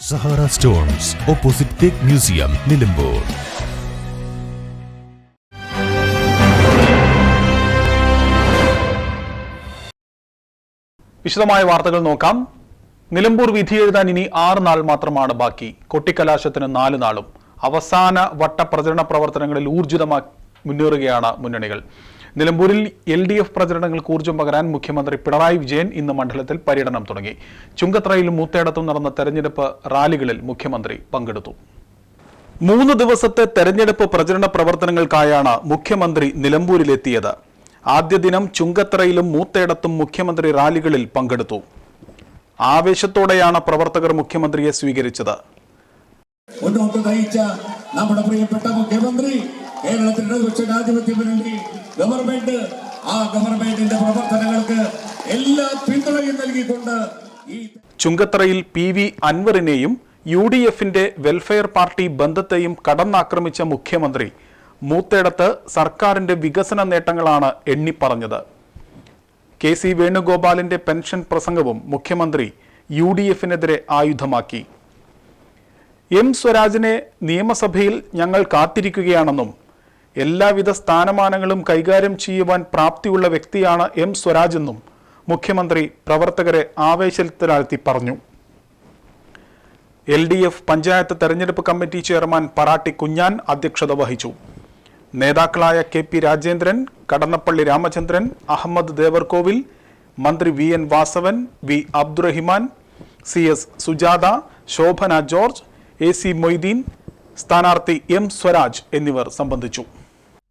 Sahara stones opposite teak museum Nilambur. വിശദമായ വാർത്തകൾ നോക്കാം. നിലമ്പൂർ വിധി എഴുതാൻ ഇനി ആറ് നാൾ മാത്രമാണ് ബാക്കി. കൊട്ടിക്കലാശത്തിന് നാല് നാളും. അവസാന വട്ട പ്രചരണ പ്രവർത്തനങ്ങളിൽ ഊർജിതമായി മുന്നേറുകയാണ് മുന്നണികൾ. നിലമ്പൂരിൽ എൽ ഡി എഫ് പ്രചരണങ്ങൾക്ക് ഊർജം പകരാൻ മുഖ്യമന്ത്രി പിണറായി വിജയൻ ഇന്ന് മണ്ഡലത്തിൽ പര്യടനം തുടങ്ങി. ചുങ്കത്രയിലും മൂത്തേടത്തും നടന്ന തെരഞ്ഞെടുപ്പ് റാലികളിൽ മുഖ്യമന്ത്രി പങ്കെടുത്തു. മൂന്ന് ദിവസത്തെ തെരഞ്ഞെടുപ്പ് പ്രചരണ പ്രവർത്തനങ്ങൾക്കായാണ് മുഖ്യമന്ത്രി നിലമ്പൂരിലെത്തിയത്. ആദ്യ ദിനം ചുങ്കത്തറയിലും മൂത്തേടത്തും മുഖ്യമന്ത്രി റാലികളിൽ പങ്കെടുത്തു. ആവേശത്തോടെയാണ് പ്രവർത്തകർ മുഖ്യമന്ത്രിയെ സ്വീകരിച്ചത്. നമ്മുടെ പ്രിയപ്പെട്ട മുഖ്യമന്ത്രി കേരളത്തിന്റെ ഇടതുപക്ഷ ജനാധിപത്യ മുന്നണി ഗവൺമെന്റ് ആ ഗവൺമെന്റിന്റെ പ്രവർത്തനങ്ങൾക്ക് എല്ലാ പിന്തുണയും നൽകിക്കൊണ്ട് ചുങ്കത്തറയിൽ പി വി അൻവറിനെയും യു ഡി എഫിന്റെ വെൽഫെയർ പാർട്ടി ബന്ധത്തെയും കടന്നാക്രമിച്ച മുഖ്യമന്ത്രി. മൂത്തേടത്ത് സർക്കാരിന്റെ വികസന നേട്ടങ്ങളാണ് എണ്ണിപ്പറഞ്ഞത്. കെ സി വേണുഗോപാലിന്റെ പെൻഷൻ പ്രസംഗവും മുഖ്യമന്ത്രി യു ഡി എഫിനെതിരെ ആയുധമാക്കി. എം സ്വരാജിനെ നിയമസഭയിൽ ഞങ്ങൾ കാത്തിരിക്കുകയാണെന്നും എല്ലാവിധ സ്ഥാനമാനങ്ങളും കൈകാര്യം ചെയ്യുവാൻ പ്രാപ്തിയുള്ള വ്യക്തിയാണ് എം സ്വരാജ് എന്നും മുഖ്യമന്ത്രി പ്രവർത്തകരെ ആവേശത്തിലാഴ്ത്തി പറഞ്ഞു. എൽ ഡി എഫ് പഞ്ചായത്ത് തെരഞ്ഞെടുപ്പ് കമ്മിറ്റി ചെയർമാൻ പറാട്ടി കുഞ്ഞാൻ അധ്യക്ഷത വഹിച്ചു. നേതാക്കളായ കെ പി രാജേന്ദ്രൻ കടന്നപ്പള്ളി രാമചന്ദ്രൻ അഹമ്മദ് ദേവർകോവിൽ മന്ത്രി V N Vasavan V Abdurahiman C S Sujatha Sobhana George A C Moideen സ്ഥാനാർത്ഥി എം സ്വരാജ് എന്നിവർ സംബന്ധിച്ചു.